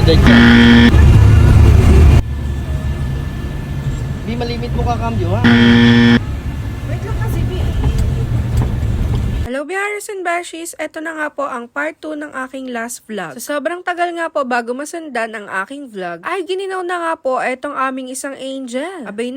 ka. Di malimit mo ka cambio ha. Wait lang kasi, B. Hello, Biharis and Bashies! Ito na nga po ang part 2 ng aking last vlog. Sa sobrang tagal nga po bago masundan ang aking vlog, ay gininaw na nga po itong aming isang angel. Abay,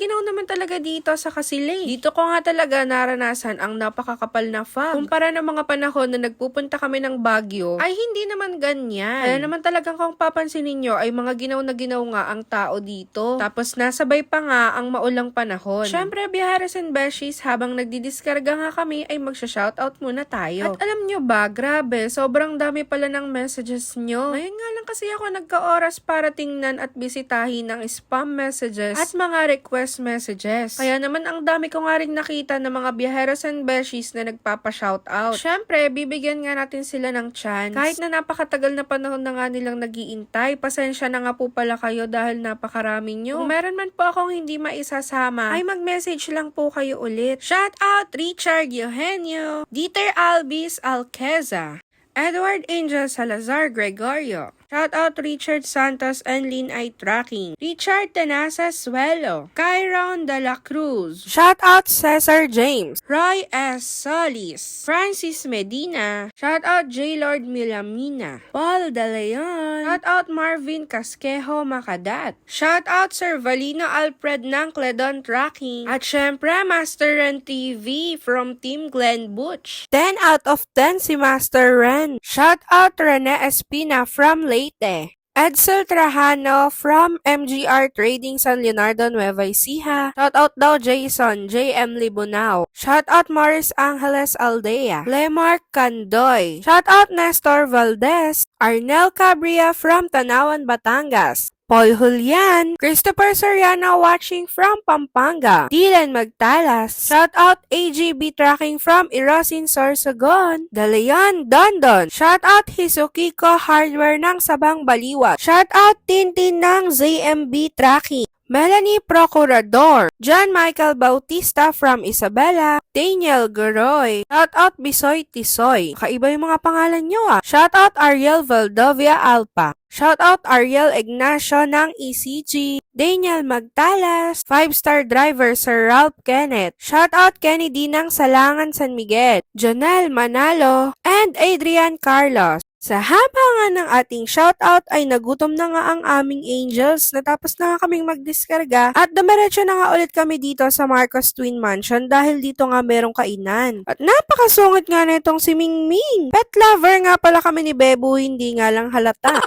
ginaw naman talaga dito sa Kasilay. Dito ko nga talaga naranasan ang napakakapal na fog. Kumpara ng mga panahon na nagpupunta kami ng Baguio, ay hindi naman ganyan. Kaya naman talagang kung papansinin nyo, ay mga ginaw na ginaw nga ang tao dito. Tapos nasabay pa nga ang maulang panahon. Syempre, Biharis and Bashies, habang nagdidiskarga nga kami, ay magsha-shoutout muna tayo. At alam nyo ba, grabe, sobrang dami pala ng messages nyo. Ngayon nga lang kasi ako nagka-oras para tingnan at bisitahin ng spam messages at mga request messages. Kaya naman ang dami ko nga rin nakita ng mga biyaheros and beshies na nagpapa-shoutout. Syempre, bibigyan nga natin sila ng chance. Kahit na napakatagal na panahon na nga nilang nagiintay, pasensya na nga po pala kayo dahil napakarami nyo. Kung meron man po akong hindi maisasama, ay mag-message lang po kayo ulit. Shout out Richard Eugenio, Dieter Albis Alqueza, Edward Angel Salazar Gregorio. Shout out Richard Santos and Lin I Tracking. Richard Tenasa Suelo. Kyron De La Cruz. Shout out Cesar James. Roy S. Solis. Francis Medina. Shout out J. Lord Milamina. Paul De Leon. Shout out Marvin Casquejo Makadat. Shout out Sir Valino Alfred ng Cledon Tracking. At syempre, Master Ren TV from Team Glenn Butch. 10 out of 10 si Master Ren. Shout out Rene Espina from Leyte. Edsel Trajano from MGR Trading San Leonardo Nueva Ecija. Shout out daw Jason, JM Libunao. Shout out Morris Angeles Aldea. Lemark Candoy. Shout out Nestor Valdez. Arnel Cabria from Tanawan, Batangas. Paul Julian, Christopher Soriano watching from Pampanga, Dylan Magtalas, shout out AGB tracking from Irosin Sorsogon, De Leon Dondon, shout out Hisukiko Hardware ng Sabang Baliwat, shout out Tintin ng ZMB tracking, Melanie Procurador, John Michael Bautista from Isabela, Daniel Garoy, shout out Bisoy Tisoy. Kaiba yung mga pangalan nyo ah. Shout out Ariel Valdovia Alpa. Shout out Ariel Ignacio ng ECG, Daniel Magtalas, 5-star driver Sir Ralph Kenneth, shout out Kennedy ng Salangan San Miguel, Janelle Manalo, and Adrian Carlos. Sa haba nga ng ating shoutout ay nagutom na nga ang aming angels natapos na nga kaming magdiskarga at dumiretso na nga ulit kami dito sa Marcos Twin Mansion dahil dito nga merong kainan. At napakasungit nga nitong si Mingming. Pet lover nga pala kami ni Bebo hindi nga lang halata.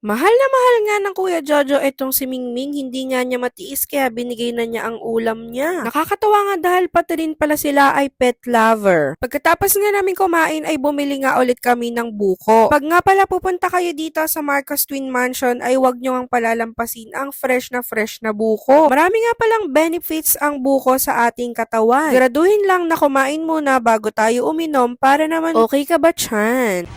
Mahal na mahal nga ng Kuya Jojo itong si Mingming, hindi nga niya matiis kaya binigay na niya ang ulam niya. Nakakatawa nga dahil pati rin pala sila ay pet lover. Pagkatapos nga namin kumain ay bumili nga ulit kami ng buko. Pag nga pala pupunta kayo dito sa Marcos Twin Mansion ay wag nyo ang palalampasin ang fresh na fresh na buko. Marami nga palang benefits ang buko sa ating katawan. Graduhin lang na kumain muna bago tayo uminom para naman okay ka ba chan?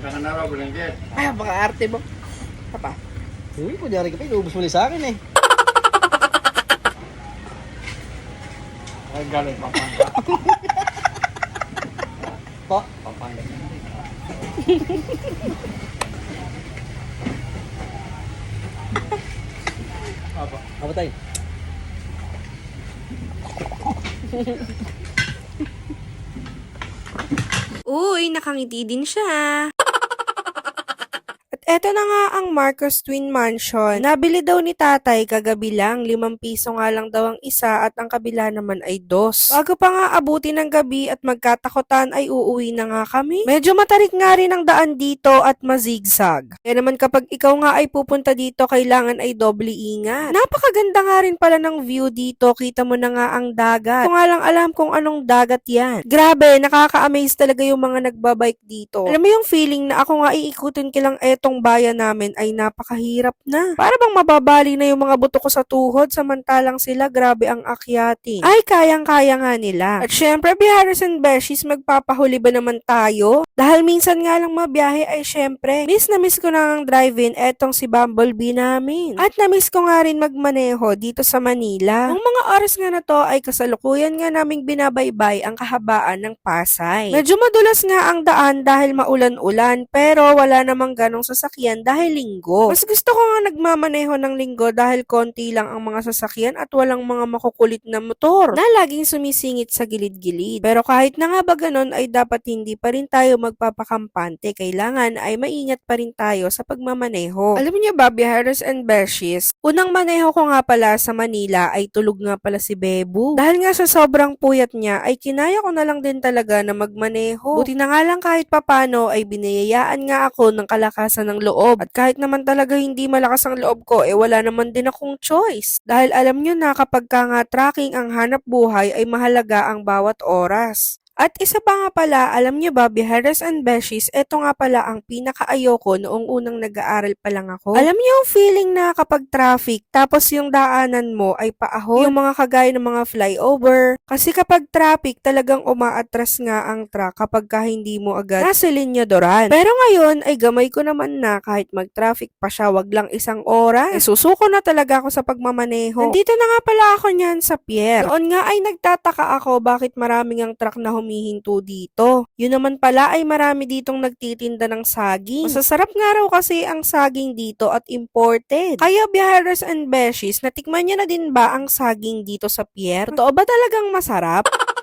Benta ka na raw, Blanket. Ay, baka arte mo. Papa. Uy, rin ka pa. Inuubos mo sa akin eh. Ay, galing Pampanga. Po. Pampanga. Apa. Apa tayo? Uy, nakangiti din siya. Eto na nga ang Marcos Twin Mansion. Nabili daw ni tatay kagabi lang, limang piso nga lang daw ang isa at ang kabila naman ay dos. Bago pa nga abuti ng gabi at magkatakotan ay uuwi na nga kami. Medyo matarik nga rin ang daan dito at mazigzag. Kaya naman kapag ikaw nga ay pupunta dito, kailangan ay doble ingat. Napakaganda nga rin pala ng view dito. Kita mo na nga ang dagat. Kung nga lang alam kung anong dagat yan. Grabe, nakaka-amaze talaga yung mga nagbabike dito. Alam mo yung feeling na ako nga iikutin ko lang etong ng bayan namin ay napakahirap na. Para bang mababali na yung mga buto ko sa tuhod samantalang sila grabe ang akyating. Ay, kayang-kaya nga nila. At syempre, biharas and beshies, magpapahuli ba naman tayo? Dahil minsan nga lang mabiyahe ay syempre, miss na miss ko na ang drive-in etong si Bumblebee namin. At na-miss ko nga rin magmaneho dito sa Manila. Ang mga oras nga na to ay kasalukuyan nga naming binabaybay ang kahabaan ng Pasay. Medyo madulas nga ang daan dahil maulan-ulan pero wala namang ganong sasakyan dahil linggo. Mas gusto ko nga nagmamaneho ng linggo dahil konti lang ang mga sasakyan at walang mga makukulit na motor na laging sumisingit sa gilid-gilid. Pero kahit na nga ba ganon ay dapat hindi pa rin tayo magpapakampante. Kailangan ay maingat pa rin tayo sa pagmamaneho. Alam niyo ba, Biharas and Beshies, unang maneho ko nga pala sa Manila ay tulog nga pala si Bebu. Dahil nga sa sobrang puyat niya ay kinaya ko na lang din talaga na magmaneho. Buti na nga lang kahit papano ay binayayaan nga ako ng kalakasan ng loob. At kahit naman talaga hindi malakas ang loob ko, eh wala naman din akong choice. Dahil alam nyo na kapag ka nga tracking ang hanap buhay ay mahalaga ang bawat oras. At isa pa nga pala, alam nyo ba, Biharas and Beshies, eto nga pala ang pinakaayoko noong unang nag-aaral pa lang ako. Alam nyo yung feeling na kapag traffic, tapos yung daanan mo ay paahon, yung mga kagaya ng mga flyover. Kasi kapag traffic, talagang umaatras nga ang truck kapag ka hindi mo agad nasa linyadoran. Pero ngayon, ay gamay ko naman na kahit mag-traffic pa siya, wag lang isang oras. Eh, susuko na talaga ako sa pagmamaneho. Nandito na nga pala ako niyan sa pier. Noon nga ay nagtataka ako bakit maraming ang truck na humihinto dito. Yun naman pala ay marami ditong nagtitinda ng saging. Masasarap nga raw kasi ang saging dito at imported. Kaya biyaheros and beshies, natikman niyo na din ba ang saging dito sa pier? Totoo ba talagang masarap?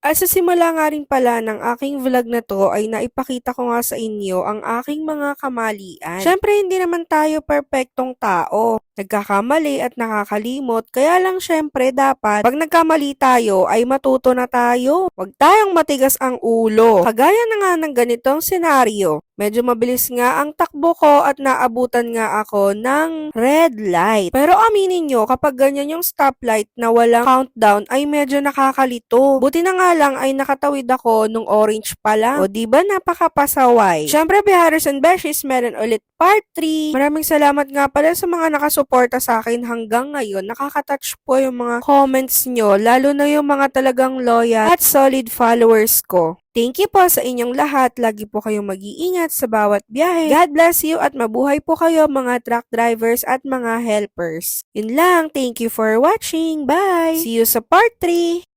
At sa simula nga rin pala ng aking vlog na to ay naipakita ko nga sa inyo ang aking mga kamalian. Siyempre hindi naman tayo perpektong tao. Nagkakamali at nakakalimot, kaya lang syempre dapat pag nagkamali tayo ay matuto na tayo. Huwag tayong matigas ang ulo. Kagaya na nga ng ganitong senaryo. Medyo mabilis nga ang takbo ko at naabutan nga ako ng red light. Pero aminin nyo, kapag ganyan yung stoplight na walang countdown ay medyo nakakalito. Buti na nga lang ay nakatawid ako nung orange pa lang. O di ba napakapasaway? Syempre, Biharas and Beshies, meron ulit part 3. Maraming salamat nga pala sa mga nakasuporta sa akin hanggang ngayon. Nakakatouch po yung mga comments nyo, lalo na yung mga talagang loyal at solid followers ko. Thank you po sa inyong lahat. Lagi po kayong mag-iingat sa bawat biyahe. God bless you at mabuhay po kayo mga truck drivers at mga helpers. Yun lang. Thank you for watching. Bye! See you sa part 3!